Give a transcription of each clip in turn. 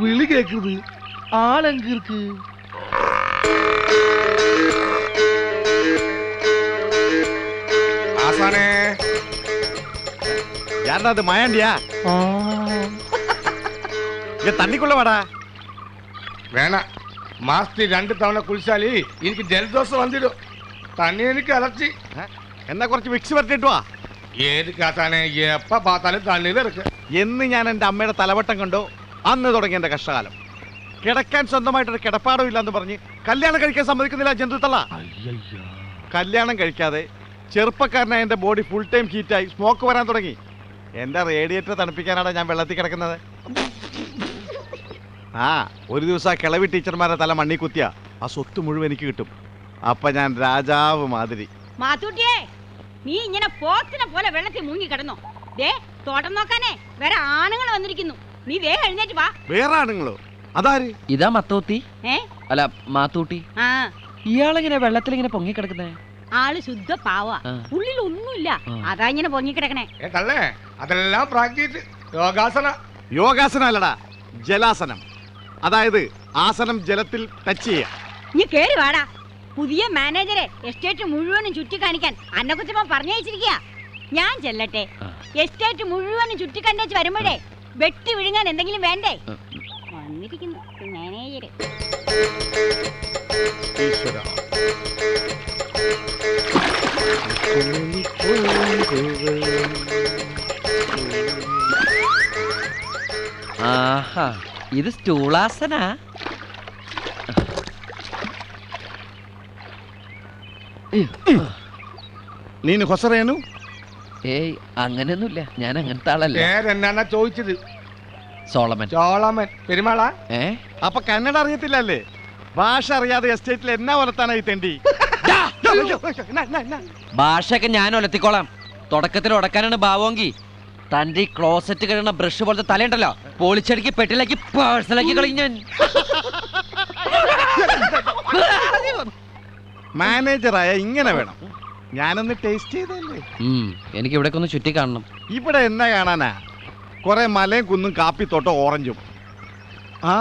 விழி கேக்குது ஆள் எங்க இருக்கு ஆசானே யாரா அது மாயாண்டியா இங்க தண்ணிக்குள்ள வாடா வேணாம் மாசத்தி ரெண்டு தவணை குளிச்சாலி இன்னைக்கு ஜலதோஷம் வந்துடும் தண்ணி எனக்கு அலர்ச்சி என்ன குறைச்சி மிக்ஸ் வரட்டுவா ஏது காத்தானே எப்ப பார்த்தாலும் தண்ணியில இருக்கு എന്ന് ഞാൻ എന്റെ അമ്മയുടെ തലവട്ടം കണ്ടോ. അന്ന് തുടങ്ങി എന്റെ കഷ്ടകാലം. കിടക്കാൻ സ്വന്തമായിട്ടൊരു കിടപ്പാടം ഇല്ലെന്ന് പറഞ്ഞ് കല്യാണം കഴിക്കാൻ സമ്മതിക്കുന്നില്ല ജന്തുത്തള്ള. കല്യാണം കഴിക്കാതെ ചെറുപ്പക്കാരനായ എന്റെ ബോഡി ഫുൾ ടൈം ഹീറ്റായി സ്മോക്ക് വരാൻ തുടങ്ങി. എന്റെ റേഡിയേറ്റർ തണുപ്പിക്കാനാണ് ഞാൻ വെള്ളത്തിൽ കിടക്കുന്നത്. ആ ഒരു ദിവസം ആ കിളവി ടീച്ചർമാരെ തല മണ്ണി കുത്തിയ. ആ സ്വത്ത് മുഴുവൻ എനിക്ക് കിട്ടും. അപ്പൊ ഞാൻ രാജാവ് മാതിരി. മാത്തൂട്ടിയേ നീ ഇങ്ങനെ പോത്തിനെ പോലെ വെള്ളത്തിൽ മുങ്ങി കിടന്നോ? ദേ തോട്ടം നോക്കാനേ. വേറെ ആണുങ്ങൾ വന്നിരിക്കുന്നു. നീ വേ എഴുന്നേറ്റ് വാ. വേറെ ആണുങ്ങളോ? അതാര്? ഇതാ മത്തോത്തി. ഏ? അല്ല മാത്തൂട്ടി. ആ. ഇയാളെങ്ങനെ വെള്ളത്തിൽ ഇങ്ങനെ പൊങ്ങി കിടക്കുന്നേ ആൾ ശുദ്ധ പാവാ. ആ. ഉള്ളിൽ ഒന്നുമില്ല ആ. അതാ ഇങ്ങനെ പൊങ്ങി കിടക്കണേ ഏ തള്ളേ അതെല്ലാം പ്രാക്ടീസ്. യോഗാസന. യോഗാസനം അല്ലടാ ജലാസനം. അതായത് ആസനം ജലത്തിൽ ടച്ച് ചെയ്യാം. നീ കേറി വാടാ. പുതിയ മാനേജരെ എസ്റ്റേറ്റ് മുഴുവനും ചുറ്റി കാണിക്കാൻ അന്നക്കുച്ചമ്മ പറഞ്ഞയച്ചിരിക്കുക ഞാൻ ചെല്ലട്ടെ. എസ്റ്റേറ്റ് മുഴുവനും ചുറ്റിക്കണ്ടേച്ച് വരുമ്പോഴേ വെട്ടി വിഴുങ്ങാൻ എന്തെങ്കിലും വേണ്ടേ? വന്നിരിക്കുന്നു മാനേജർ ആഹാ ഇത് സ്റ്റൂളാസനാ. ನೀನು ഹൊസറേനു ഏയ് അങ്ങനെയൊന്നുമില്ല. ഞാൻ അങ്ങനത്തെ ആളല്ല. ചോദിച്ചത്? സോളമൻ. സോളമൻ പെരുമാളാ? ഏ? അപ്പൊ കന്നഡ അറിയത്തില്ലല്ലേ? ഭാഷ അറിയാതെ എസ്റ്റേറ്റിൽ എന്നാ വളർത്താനായി തെണ്ടി? ഭാഷയൊക്കെ ഞാൻ ഒലത്തിക്കോളാം. തുടക്കത്തിൽ ഉടക്കാനാണ് ഭാവോങ്കി. തന്റെ ഈ ക്ലോസറ്റ് കഴിയുന്ന ബ്രഷ് പോലത്തെ തലയുണ്ടല്ലോ. പോളിച്ചടിക്ക് പെട്ടിലാക്കി പേഴ്സണലാക്കി കളയും ഞാൻ. മാനേജറായ ഇങ്ങനെ വേണം. ഞാനൊന്ന് ടേസ്റ്റ് ചെയ്തല്ലേ? എനിക്ക് ഇവിടെ ഒന്ന് ചുറ്റി കാണണം ഇവിടെ എന്നാ കാണാനാ? കുറെ മലയും കുന്നും കാപ്പിത്തോട്ടം ഓറഞ്ചും. ആ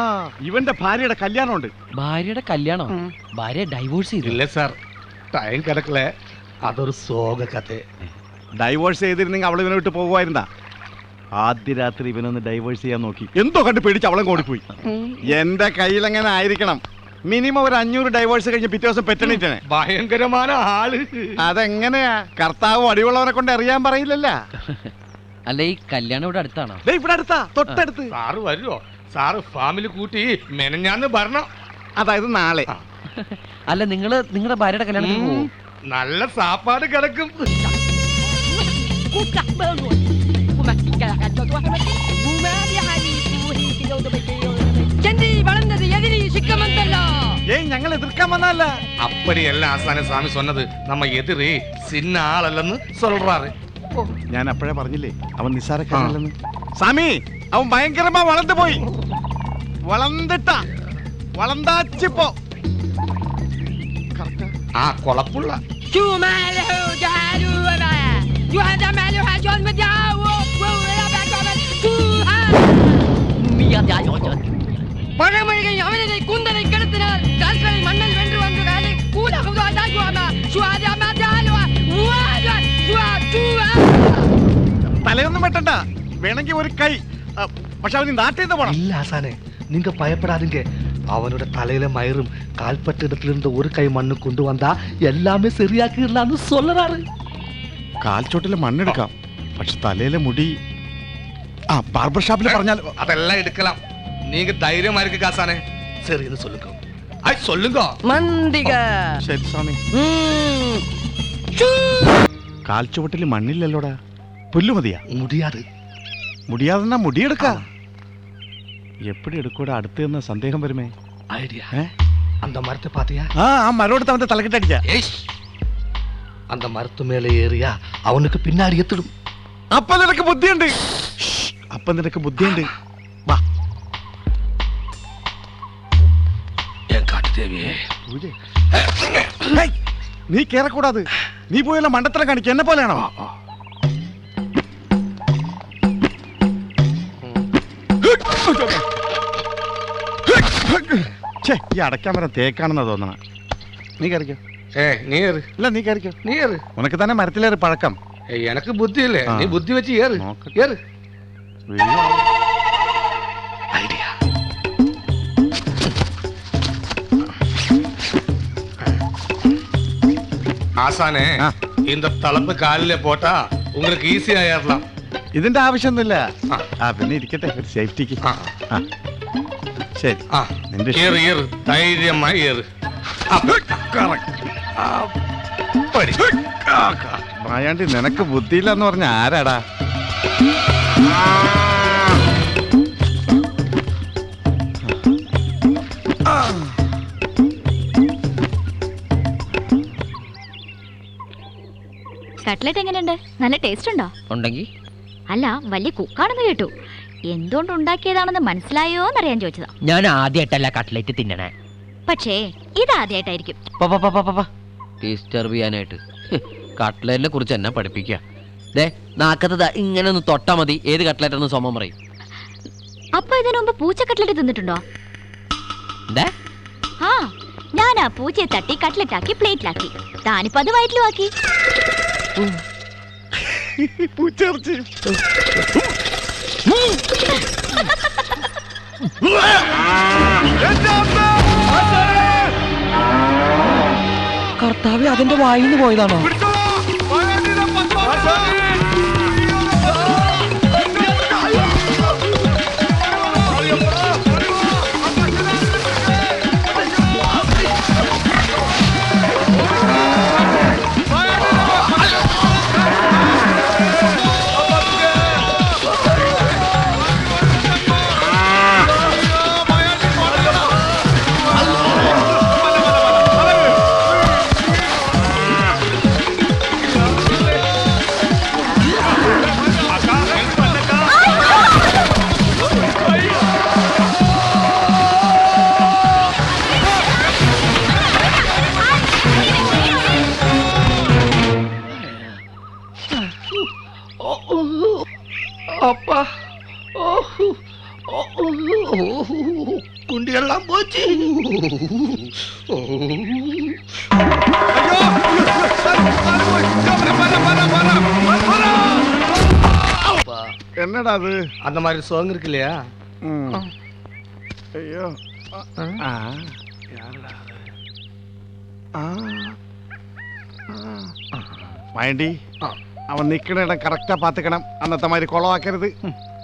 ഇവന്റെ ഭാര്യയുടെ കല്യാണമുണ്ട്. ഭാര്യയുടെ കല്യാണം? ഭാര്യ ഡൈവോഴ്സ് ചെയ്തില്ല സാർ ടൈം കിടക്കലേ. അതൊരു സോക കഥ. ഡൈവോഴ്സ് ചെയ്തിരുന്നെങ്കിൽ അവൾ ഇവനെ വിട്ട് പോകുമായിരുന്നാ? ആദ്യ രാത്രി ഇവനൊന്ന് ഡൈവോഴ്സ് ചെയ്യാൻ നോക്കി. എന്തോ കണ്ട് പേടിച്ച് അവളെ ഓടിപ്പോയി. എന്റെ കയ്യിലെങ്ങനെ ആയിരിക്കണം? മിനിമം ഒരു അഞ്ഞൂറ് ഡൈവേഴ്സ് കഴിഞ്ഞ് പിറ്റേ ദിവസം പെറ്റണിട്ടേ ഭയങ്കരമായ ആൾ അതെങ്ങനെയാ കർത്താവ് അടിയുള്ളവനെ കൊണ്ട് അറിയാൻ പറയില്ലല്ല അല്ല ഈ കല്യാണം ഇവിടെ അടുത്താണോ ദേ ഇവിടെ അടുത്താ തൊട്ടടുത്ത് സാറ് വരുമോ സാറ് ഫാമിലി കൂട്ടി മെനഞ്ഞാന്ന് ഭരണം അതായത് നാളെ അല്ല നിങ്ങൾ നിങ്ങളുടെ ഭാര്യയുടെ കല്യാണത്തിന് പോവും നല്ല സാപ്പാട് കിടക്കും ചെന്തി വളർന്നത് ஏய் ഞങ്ങൾ എതിർക്കാൻ വന്നല്ല அப்படியல்ல ആസാന സ്വാമി സ്വന്നത്. നമ്മ எதிரி സിന്ന ആളല്ലെന്ന് சொல்றாரு ഞാൻ അപ്പോഴേ പറഞ്ഞില്ലേ അവൻ നിസ്സാരക്കാരല്ലെന്ന് സ്വാമി അവൻ ഭയങ്കരമാ വളർന്നു പോയി. വളർന്നിട്ടാ. വളർന്നാച്ചിപ്പോ. ആ കൊളപ്പുള്ള. പഴമഴകை അവനെ കുന്തനെ തലയൊന്നും വെട്ടണ്ട വേണമെങ്കിൽ ഒരു കൈ ആ, പക്ഷെ അവന് നാട്ടിൽ നിന്ന് പോണം இல்ல ஆசானே நீங்க பயப்படாதீங்க அவனோட தலையில மயிரும் கால்பட்ட இடத்துல இருந்த ஒரு கை மண்ணு கொண்டு வந்தா எல்லாமே சரியாக்கிடலாம்னு சொல்லுறாரு കാൽച്ചോട്ടിലെ മണ്ണെടുക്കാം പക്ഷെ തലയിലെ മുടി ആ ബാർബർ ഷാപ്പിൽ പറഞ്ഞാൽ அதெல்லாம் எடுக்கலாம் நீங்க தைரியமா இருக்கு காசானே சரின்னு சொல்லுங்க ஐ சொல்லுங்க മന്ദിക ശരി സ്വാമി കാൽച്ചുവട്ടിൽ മണ്ണില്ലല്ലോടാ പുല്ല് മതിയാ முடியாது മുടിയാതെന്നാ മുടിയെടുക്ക എപ്പടി എടുക്കൂടാ അടുത്ത് നിന്ന് സന്ദേഹം വരുമേ ஐடியா ഏ? அந்த மரத்தை பாத்தியா ആ ആ മരോടുത്ത് അവന്റെ തലക്കെട്ടടിച്ച ஏய் அந்த மரத்து மேல ஏறியா அவனுக்கு பின்னாடி எத்திடும் അപ്പൊ നിനക്ക് ബുദ്ധിയുണ്ട് ഷ്, അപ്പൊ നിനക്ക് ബുദ്ധിയുണ്ട് നീ കേറക്കൂടാത്. നീ പോയല്ലോ മണ്ടത്തരം കാണിക്ക. എന്നെ പോലെയാണോ ഈ അടയ്ക്കാൻ വരാൻ തേക്കാണെന്നാ തോന്നണ. നീ കറിക്കോ. ഏ നീ ഏറ് ഇല്ല നീ കറിക്കോ. നീ ഏറ് ഉനക്ക് തന്നെ മരത്തിലേറി പഴക്കം. എനക്ക് ബുദ്ധിയില്ലേ? നീ ബുദ്ധി വെച്ച് ഏറ്. ഏറ് ஆசானே ஆ. இந்த தளப்பு காலில போட்டா உங்களுக்கு ஈஸியா ஏறலாம் ഇതിന്റെ ആവശ്യമൊന്നുമില്ല ആ. ആ പിന്നെ ഇരിക്കട്ടെ ഒരു സേഫ്റ്റിക്ക് ആ. ആ ശരി ആ നിന്റെ ഏറ് ഏറ് ധൈര്യമായി ഏറ് പടി മായാണ്ടി നിനക്ക് ബുദ്ധിയില്ലെന്ന് പറഞ്ഞ ആരാടാ കട്ട്ലറ്റ് എങ്ങനെയുണ്ട്? നല്ല ടേസ്റ്റ് ഉണ്ടോ ഉണ്ടെങ്കിൽ അല്ല വലിയ കുക്കാണെന്ന് കേട്ടു. എന്തുകൊണ്ട് ഉണ്ടാക്കിയതാണെന്ന് മനസ്സിലായോ എന്നറിയാൻ ചോദിച്ചതാ. ഞാൻ ആദ്യമായിട്ടല്ല കട്ട്ലറ്റ് തിന്നണേ. പക്ഷേ ഡിസ്റ്റർബ് ചെയ്യാനായിട്ട്. കട്ട്ലറ്റിനെ കുറിച്ച് എന്നെ പഠിപ്പിക്കുക ദേ നാക്കത്ത് ദാ ഇങ്ങനെ ഒന്ന് തൊട്ടാ മതി. ഏത് കട്ട്ലറ്റ് എന്ന് സോമം പറയും. അപ്പൊ ഇതിനു മുമ്പ് പൂച്ച കട്ട്ലറ്റ് തിന്നിട്ടുണ്ടോ? ആ ഞാൻ ആ പൂച്ചയെ തട്ടി കട്ട്ലറ്റ് ആക്കി പ്ലേറ്റിലാക്കി. താനിപ്പോ അത് വയറ്റിലുമാക്കി. പൂച്ചേർച്ച് കർത്താവ് അതിന്റെ വായിന്ന് പോയതാണോ அப்பா. குண்டு எல்லாம் போச்சு. என்னடா அது? அந்த மாதிரி சோங் இருக்கு இல்லையா? ஐயோ. மைண்டி? ആ യാരടാ അത്? ആ. ആ. മയണ്ടി ആ. അവൻ നിക്കണ ഇടം കറക്റ്റാ പാത്തിക്കണം അന്നത്തെ മാതിരി കുളമാക്കരുത്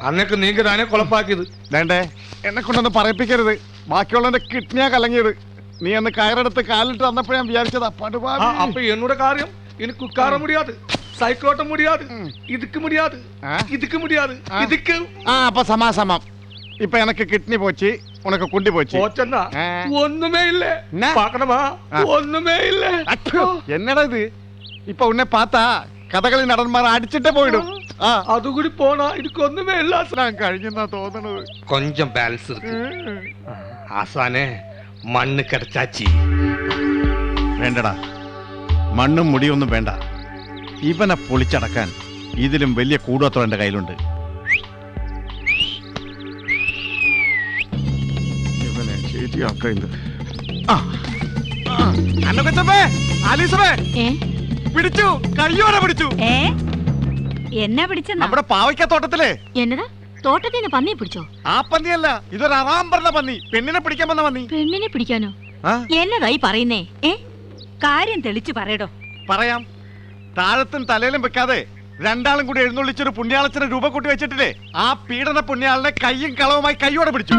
അന്നൊക്കെ നീങ്ക താനേ കുഴപ്പാക്കിയത് വേണ്ടേ എന്നെ കൊണ്ടൊന്ന് പറയിപ്പിക്കരുത് ബാക്കിയുള്ളവന്റെ കിഡ്നിയാ കലങ്ങിയത് നീ അന്ന് കയറെടുത്ത് കാലിട്ട് തന്നപ്പോ ഞാൻ വിചാരിച്ചതാ ஆ, പടുപാവി. அப்ப என்னோட காரியம் எனக்கு உட்கார முடியாது சைக்கிள் ஓட்ட முடியாது இதுக்கு முடியாது ആ? இதுக்கு முடியாது ஆ. இதுக்கு ആ അപ്പൊ സമാസമം ഇപ്പൊ എനക്ക് കിഡ്നി പോച്ച് ഉനക്ക് കുണ്ടി പോച്ച് போச்சன்னா ஆ. ஒண்ணுமே இல்ல என்ன? பாக்கணுமா ஆ. ஒண்ணுமே இல்ல അയ്യോ, എന്നടാ ഇത് ഇപ്പൊ ഉന്നെ പാത്താ കഥകളി നടന്മാർ അടിച്ചിട്ടേ പോയിടും ആ அது கூட போனா இதுக்கு ஒண்ணுமே இல்ல ഞാൻ കഴിഞ്ഞെന്നാ തോന്നണത് கொஞ்சம் பேலன்ஸ் இருக்கு ஆசானே மண்ணு கிடைச்சாச்சு വേണ്ടടാ മണ്ണും മുടിയൊന്നും വേണ്ട ഇവനെ പൊളിച്ചടക്കാൻ ഇതിലും വലിയ കൂടോത്രം എന്റെ കയ്യിലുണ്ട് ഇവനെ ശരിയാക്കുന്നത് ആ ആ, അന്നക്കുച്ചപ്പേ, ആലീസപ്പേ, ഏ പിടിച്ചു. കയ്യോടെ പിടിച്ചു. ഏ? എന്നാ പിടിച്ചെന്നാ? നമ്മുടെ പാവയ്ക്കത്തോട്ടത്തിലെ. എന്നതാ? തോട്ടത്തിൽ നിന്ന് പന്നിയെ പിടിച്ചോ? ആ പന്നിയല്ല ഇതൊരു അറാം പറഞ്ഞ പന്നി. പെണ്ണിനെ പിടിക്കാൻ വന്ന പന്നി. പെണ്ണിനെ പിടിക്കാനോ? ആ? എന്നതായി പറയുന്നേ. ഏ? കാര്യം തെളിച്ചു പറയടോ. പറയാം. താഴത്തും തലയിലും വെക്കാതെ രണ്ടാളും കൂടി എഴുന്നള്ളിച്ചൊരു പുണ്യാളച്ചനെ രൂപ കൂട്ടി വെച്ചിട്ടില്ലേ? ആ പീഡന പുണ്യാളിനെ കയ്യും കളവുമായി കയ്യോടെ പിടിച്ചു.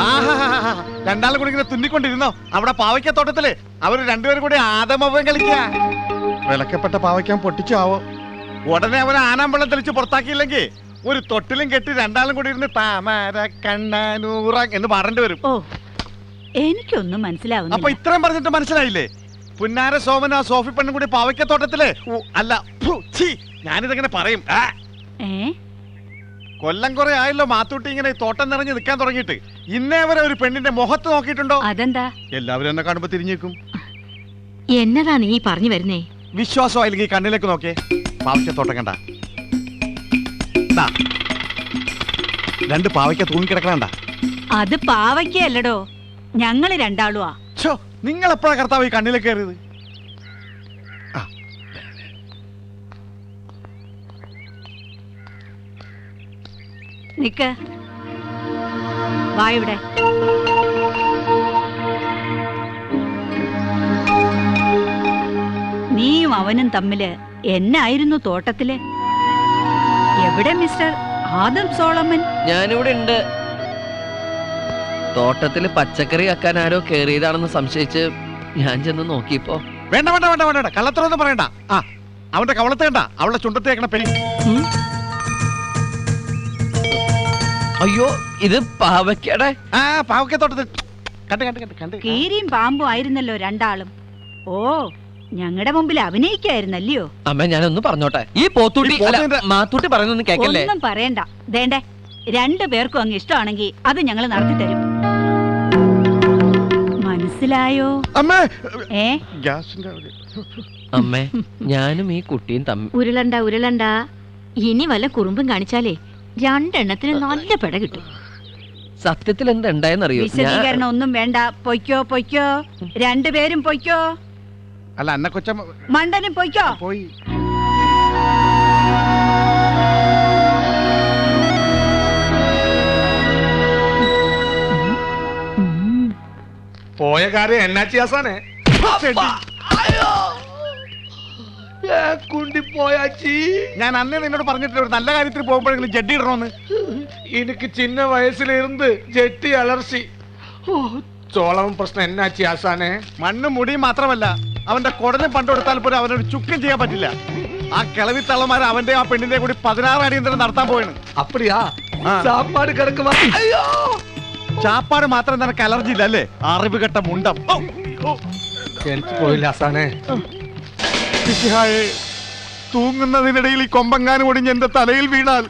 ആഹാഹാഹാ. രണ്ടാളും കൂടി ഇങ്ങനെ തുന്നിക്കൊണ്ടിരുന്നോ? അവിടെ പാവയ്ക്കത്തോട്ടത്തിൽ അവർ രണ്ടുപേരും കൂടി ആദമവം കളിക്കുക വിലക്കപ്പെട്ട പാവയ്ക്കാൻ പൊട്ടിച്ചാവോ? ഉടനെ അവൻ ആനാമ്പള്ളം തെളിച്ച് പുറത്താക്കിയില്ലെങ്കിൽ ഒരു തൊട്ടിലും കെട്ടി രണ്ടാളും കൂടി ഇരുന്ന് താമര കണ്ണാനൂറ എന്ന് പാടേണ്ടി വരും. ഓ എനിക്കൊന്നും അപ്പൊ മനസ്സിലാവുന്നില്ല ഇത്രയും പറഞ്ഞിട്ട് മനസ്സിലായില്ലേ? പുന്നാര സോമൻ ആ സോഫി പെണ്ണും കൂടി പാവയ്ക്കത്തോട്ടത്തിലെ ഉ, അല്ല ഫു, ഛീ, ഞാനിതെങ്ങനെ പറയും? ആ, ഏ? കൊല്ലം കുറെ ആയല്ലോ മാത്തൂട്ടി ഇങ്ങനെ ഈ തോട്ടം നിറഞ്ഞ് നിൽക്കാൻ തുടങ്ങിയിട്ട്. ഇന്നേ വരെ ഒരു പെണ്ണിന്റെ മുഖത്ത് നോക്കിയിട്ടുണ്ടോ? അതെന്താ? എല്ലാവരും എന്നെ കാണുമ്പോ തിരിഞ്ഞേക്കും. എന്നതാ നീ പറഞ്ഞു വരുന്നേ? വിശ്വാസം അല്ലെങ്കിൽ കണ്ണിലേക്ക് നോക്കേ. പാവയ്ക്കത്തോട്ടം കണ്ട. രണ്ട് പാവയ്ക്ക തൂങ്ങിക്കിടക്കണണ്ട. അത് പാവയ്ക്കല്ലടോ ഞങ്ങൾ രണ്ടാളുവാ. ഛോ നിങ്ങൾ എപ്പോഴാ കർത്താവ് ഈ കണ്ണിലേക്ക് കയറിയത്? നിക്ക്. വാ ഇവിടെ. അവനും തമ്മിൽ എന്നായിരുന്നു തോട്ടത്തിൽ? എവിടെ മിസ്റ്റർ? Adam Solomon? ഞാനിവിടെ ഉണ്ട്. തോട്ടത്തിൽ പച്ചക്കറി ആക്കാൻ ആരോ കേറിയതാണെന്ന് സംശയിച്ച് ഞാൻ ചെന്ന് നോക്കിയപ്പോ വേണ്ട വേണ്ട വേണ്ട വേണ്ട കള്ളത്തരൊന്നും പറയണ്ട. ആ അവന്റെ കവളത്ത് കണ്ട. അവളുടെ ചുണ്ടത്തേക്കണ പെരി. അയ്യോ ഇത് പാവയ്ക്കടെ ആ പാവയ്ക്ക തോട്ടത്തിൽ കണ്ട് കണ്ട് കണ്ട് കണ്ട്. കീരിയും പാമ്പും ആയിരുന്നല്ലോ രണ്ടാളും. ഓ ഞങ്ങളുടെ മുമ്പിൽ അഭിനയിക്കായിരുന്നല്ലയോ? അമ്മ ഞാനൊന്ന് പറഞ്ഞോട്ടെ. ഈ പോത്തൂട്ടി അല്ല, മാത്തൂട്ടി പറയുന്നൊന്നും കേക്കല്ലേ? ഒന്നും പറയണ്ട. ദേണ്ടേ രണ്ടു പേർക്കും അങ്ങ് ഇഷ്ടമാണെങ്കിൽ അത് ഞങ്ങൾ നടത്തി തരും. മനസ്സിലായോ? അമ്മേ! ഏ? ഗ്യാസിന്റെ അവിടെ. അമ്മേ ഞാനും ഈ കുട്ടിയും തമ്മിൽ ഉരുളണ്ട ഉരുളണ്ട. ഇനി വല്ല കുറുമ്പും കാണിച്ചാലേ രണ്ടെണ്ണത്തിന് നല്ല പെട കിട്ടും. സത്യത്തിൽ എന്തുണ്ടായെന്നറിയോ ഞാൻ വിശദീകരണം ഒന്നും വേണ്ട. പൊയ്ക്കോ പൊയ്ക്കോ. രണ്ടുപേരും പൊയ്ക്കോ. അല്ല അന്ന കൊച്ച മണ്ടനും പൊയ്ക്കോ? പോയി. പോയ കാര്യം എന്നാച്ചി ആസാനെ. കുണ്ടി പോയാച്ചി. ഞാൻ അന്നേ നിന്നോട് പറഞ്ഞിട്ടില്ല ഒരു നല്ല കാര്യത്തിൽ പോകുമ്പോഴെങ്കിലും ജഡ്ഡി ഇടണമെന്ന് എനിക്ക് ചിന്ന വയസ്സിലിരുന്ന് ജെട്ടി അലർച്ചി. ഓ ചോളവും പ്രശ്നം എന്നാച്ചി ആസാനെ? മണ്ണും മുടിയും മാത്രമല്ല അവന്റെ കുടലും പണ്ട് കൊടുത്താൽ പോലും അവനൊരു ചുക്കും ചെയ്യാൻ പറ്റില്ല. ആ കിളവി തള്ളമാർ അവന്റെ ആ പെണ്ണിന്റെ കൂടി പതിനാറ് അടിയന്തരം നടത്താൻ പോയാണ് അപ്പടിയാ? സാപ്പാട് കിടക്കുവാ. അയ്യോ! ചാപ്പാട് മാത്രം തന്നെ അലർജി ഇല്ല അല്ലേ അറിവ് കെട്ട മുണ്ടം എനിക്ക് പോയില്ല തൂങ്ങുന്നതിനിടയിൽ ഈ കൊമ്പങ്ങാനും ഒടിഞ്ഞ് എന്റെ തലയിൽ വീണാൽ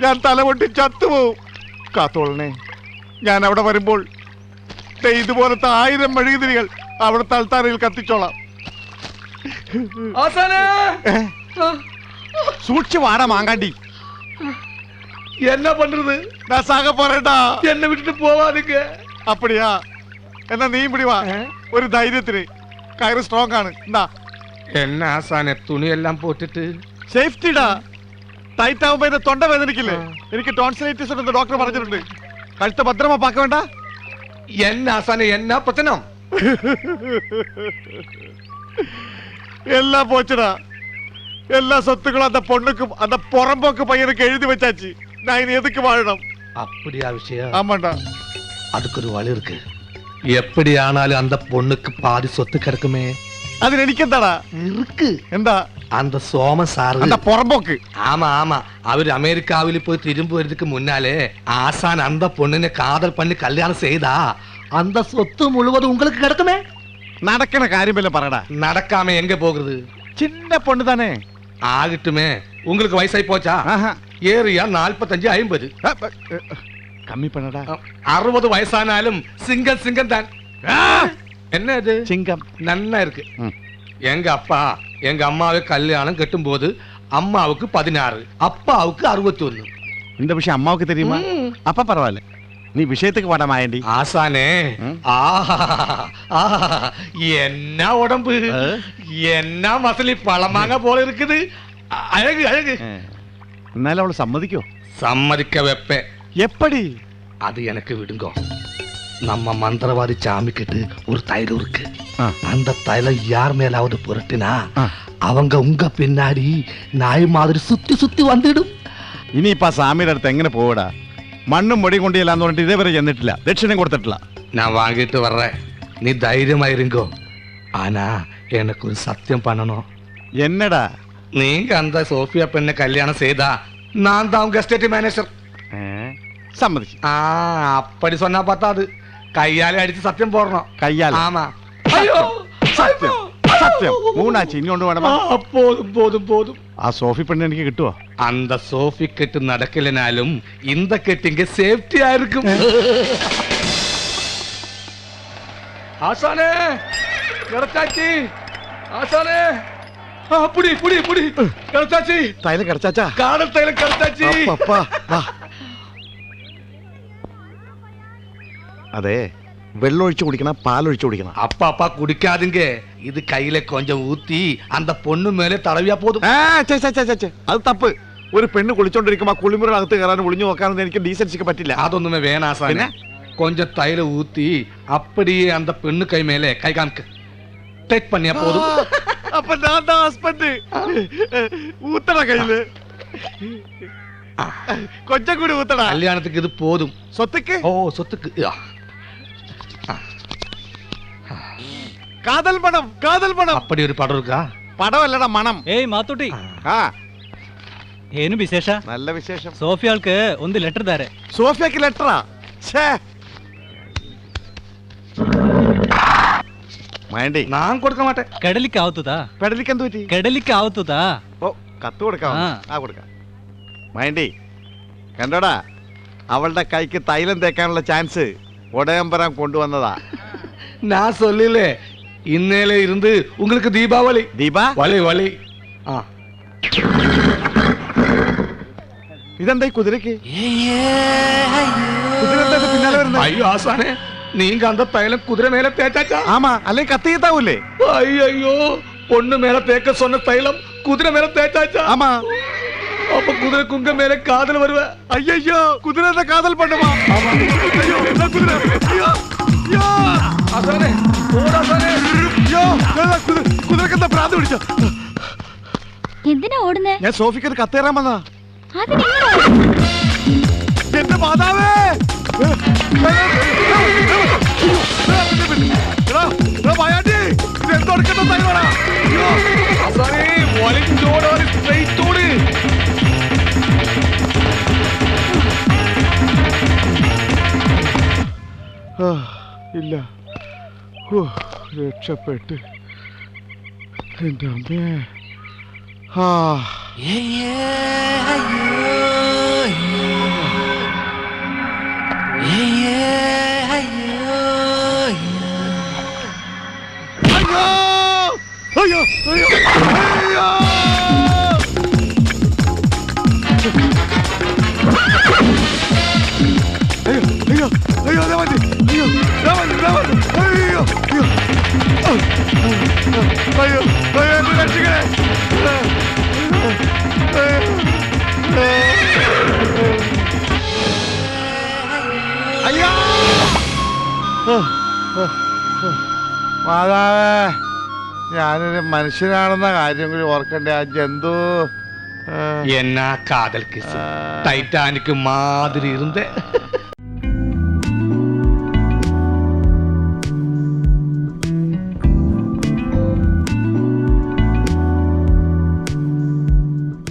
ഞാൻ തല പൊട്ടി ചത്തുപോവും. കാത്തോളനെ ഞാൻ അവിടെ വരുമ്പോൾ ഇതുപോലത്തെ ആയിരം മെഴുകുതിരികൾ അവിടെ തൽത്താരയിൽ കത്തിച്ചോളാം. സൂക്ഷിച്ചു വാട മാങ്കാണ്ടി என்ன பண்றது நான் சாக போறேன்டா என்ன விட்டுட்டு போவாதுங்க அப்படியா എന്നാ നീ പിടി വാ ഒരു ധൈര്യത്തിന് കയറ് സ്ട്രോങ് ആണ് എന്താ என்ன ஆசானே துணி எல்லாம் போட்டுட்டு സേഫ്റ്റിടാ ടൈറ്റ് ആവുമ്പോ എന്റെ തൊണ്ട വേദനിക്കില്ലേ എനിക്ക് ടോൺസിലൈറ്റിസ് ഉണ്ടെന്ന് ഡോക്ടർ പറഞ്ഞിട്ടുണ്ട് കഴുത്ത് ഭദ്രമാ പാക്ക വേണ്ട என்ன ஆசானே என்ன பிரச்சனை എല്ലാം പോച്ചടാ എല്ലാ സ്വത്തുക്കളും அந்த பொண்ணுக்கும் அந்த புறம்போக்கு பையனுக்கு எழுதி வச்சாச்சு நான் இனி எதுக்கு வாழணும் அப்படியா விஷயம் ஆமாண்டா அதுக்கு ஒரு வழி இருக்கு எப்படி ஆனாலும் அந்த பொண்ணுக்கு பாதி சொத்து கிடக்குமே അതിന് എനിക്കെന്താടാ இருக்கு എന്താ அந்த சோம சாரு அந்த புறம்போக்கு ஆமா ஆமா அவரு அமெரிக்காவில் போய் திரும்பி வரதுக்கு முன்னாலே ஆசான் அந்த பொண்ணுனை காதல் பண்ணி கல்யாணம் செய்தா அந்த சொத்து முழுவதும் உங்களுக்கு கிடக்குமே നടക്കണ കാര്യം വല്ല പറടാ. நடக்காம எங்க போகுது சின்ன பொண்ணு தானே ஆகட்டுமே உங்களுக்கு வயசாயி போச்சா ஆஹா. ஏரியா நாற்பத்தஞ்சு ஐம்பது கம்மி பண்ணடா அறுபது வயசானாலும் சிங்கம் சிங்கம் தான் ஆ! என்ன இது சிங்கம் நல்லா இருக்கு ம். எங்க அப்பா எங்க அம்மாவை கல்யாணம் கட்டும்போது அம்மாவுக்கு பதினாறு அப்பாவுக்கு அறுபத்தி ஒண்ணு இந்த விஷயம் அம்மாவுக்கு தெரியுமா அப்பா பரவாயில்ல நீ விஷயத்துக்கு வாடா மாயண்டி ஆசானே ம். ஆஹா ஆஹா என்ன உடம்பு ஆ? என்ன மசலி பழமாங்க போல இருக்குது அ- அழகு அழகு എന്നാലും അവള് സമ്മതിക്കോ சம்மதிக்க வைப்பேன் എപ്പടി அது எனக்கு விடுங்க நம்ம மந்திரவாதி சாமிக்கிட்டு ஒரு தைலம் இருக்கு ஆ. அந்த தைலம் யார் மேலாவது புரட்டினா ஆ. அவங்க உங்க பின்னாடி நாய் மாதிரி சுத்தி சுத்தி வந்துடும் ഇനിയിപ്പോ ആ സ്വാമിയുടെ അടുത്ത് എങ്ങനെ പോവടാ മണ്ണും പൊടി കൊണ്ടില്ലാന്ന് പറഞ്ഞിട്ട് ഇതേവരെ ചെന്നിട്ടില്ല ദക്ഷിണം കൊടുത്തിട്ടില്ല நான் வாங்கிட்டு வர்றேன் நீ தைரியமா இருங்கோ ஆனா எனக்கு ஒரு சத்தியம் பண்ணணும் എന്നടാ நீங்க அந்த சோஃபியா பெண்ணை கல்யாணம் செய்தா நான் தான் உங்க எஸ்டேட் மேனேஜர் സമ്മതിച്ചു ஆ அப்படி சொன்னா பத்தாது கையாலே அடிச்சு சத்தியம் போடணும் കയ്യാല ஆமா ஐயோ സത്യം സത്യം മൂന്നാഴ്ച ഇനി കൊണ്ട് വേണം ஆ, போதும் போதும் போதும் ആ സോഫി പെണ്ണ് എനിക്ക് കിട്ടുവോ அந்த சோஃபி கெட்டு நடக்கலைனாலும் இந்த கெட்டிங்க சேஃப்டியா இருக்கும் ஆசானே கிடைச்சாச்சு ஆசானே ஆ, புடி புடி புடி கிடைச்சாச்சு തൈലം കിടച്ചാച്ചാ காடல் தைலம் கிடைச்சாச்சு അപ്പപ്പാ, വാ. അതെ വെള്ളം ഒഴിച്ചു കുടിക്കണം പാലൊഴിച്ചു കുടിക്കണം அப்பா அப்பா குடிக்காதுங்க இது கையில கொஞ்சம் ஊத்தி அந்த பொண்ணு மேலே தடவியா போதும் ആ, ഛെ, ഛെ, ഛെ, ഛെ, ഛെ. അത് തപ്പ് ഒരു പെണ്ണ് കുളിച്ചോണ്ടിരിക്കുമ്പോ ആ കുളിമുറിനകത്ത് കയറാൻ ഒളിഞ്ഞു നോക്കാനൊന്നും എനിക്ക് ഡീസൻസിക്ക് പറ്റില്ല. അതൊന്നുമേ വേണ പിന്നെ? கொஞ்சம் தைல ஊத்தி அப்படியே அந்த பெண்ணு கை மேல கை காமிக்க டேக் பண்ணியா போதும் அப்ப நான் தான் ஹஸ்பண்ட் ஊத்தடா கையில கொஞ்சம் கூட ஊத்தடா கல்யாணத்துக்கு இது போதும் சொத்துக்கு ஓ சொத்துக்கு காதல் படம் காதல் படம் அப்படி ஒரு படம் இருக்கா படம் இல்லடா மனம் ஏய் மாத்துட்டி ஆ ಏನು ವಿಶೇಷ നല്ല വിശേഷം ಸೋಫಿಯಾಳ್ಗೆ ಒಂದು ಲೆಟರ್ ದಾರೆ സോഫിയക്ക് ലെറ്ററാ ഛേ വേണ്ടി நான் கொடுக்க மாட்டேன் ಕಡಲಿಕ್ಕೆ ಆಗುತ್ತದಾ പെടലിക്ക് എന്ത് പറ്റി ಕಡಲಿಕ್ಕೆ ಆಗುತ್ತದಾ ഓ കത്ത് കൊടുക്കാം ആ. ആ കൊടുക്കാം വേണ്ടി കണ്ടോടാ അവളുടെ കൈക്ക് തൈലം തേക്കാനുള്ള ചാൻസ് ഉടയമ്പരം കൊണ്ടുവന്നതാ நான் சொல்லல இன்னையில இருந்து உங்களுக்கு தீபாவளி ദീപ வலி வலி ஆ ഇതെന്തായി കുതിരക്ക്? പിന്നാലെ അയ്യോ നീ കണ്ട തൈലം കുതിര മേലെ തേച്ചാച്ചാ. ആമാ അല്ലെങ്കിൽ കത്തിയത്താവൂലേ? അയ്യോ പൊണ്ണു മേലെ തേക്ക സ്വന്ന തൈലം കുതിര മേലെ തേച്ചാച്ചാ. ആമാ. അപ്പൊ കുതിര കുങ്ക മേലെ കാതൽ വരുവ. അയ്യോ കുതിര കാതൽ പണ്ടുമാ. അയ്യോ കുതിര? അയ്യോ കുതിര എന്തിനാ ഓടുന്നേ? ഞാൻ സോഫിക്ക് ഒരു കത്തേറാൻ വന്നതാ. എന്റെ മാതാവേ! ഇല്ല. രക്ഷപ്പെട്ട്. എന്റെ അമ്മേ. ആ. അയ്യോ അയ്യോ അയ്യോ അയ്യോ അയ്യോ അയ്യോ ദാ വണ്ടി അയ്യോ ദാ വണ്ടി ദാ വണ്ടി അയ്യോ അയ്യോ ഞാനൊരു മനുഷ്യനാണെന്ന കാര്യം കൂടി ഓർക്കണ്ടേ. ആ ജന്തു എന്നാ കാതൽ കിസ് ടൈറ്റാനിക്ക് മാതിരി ഇരുന്നേ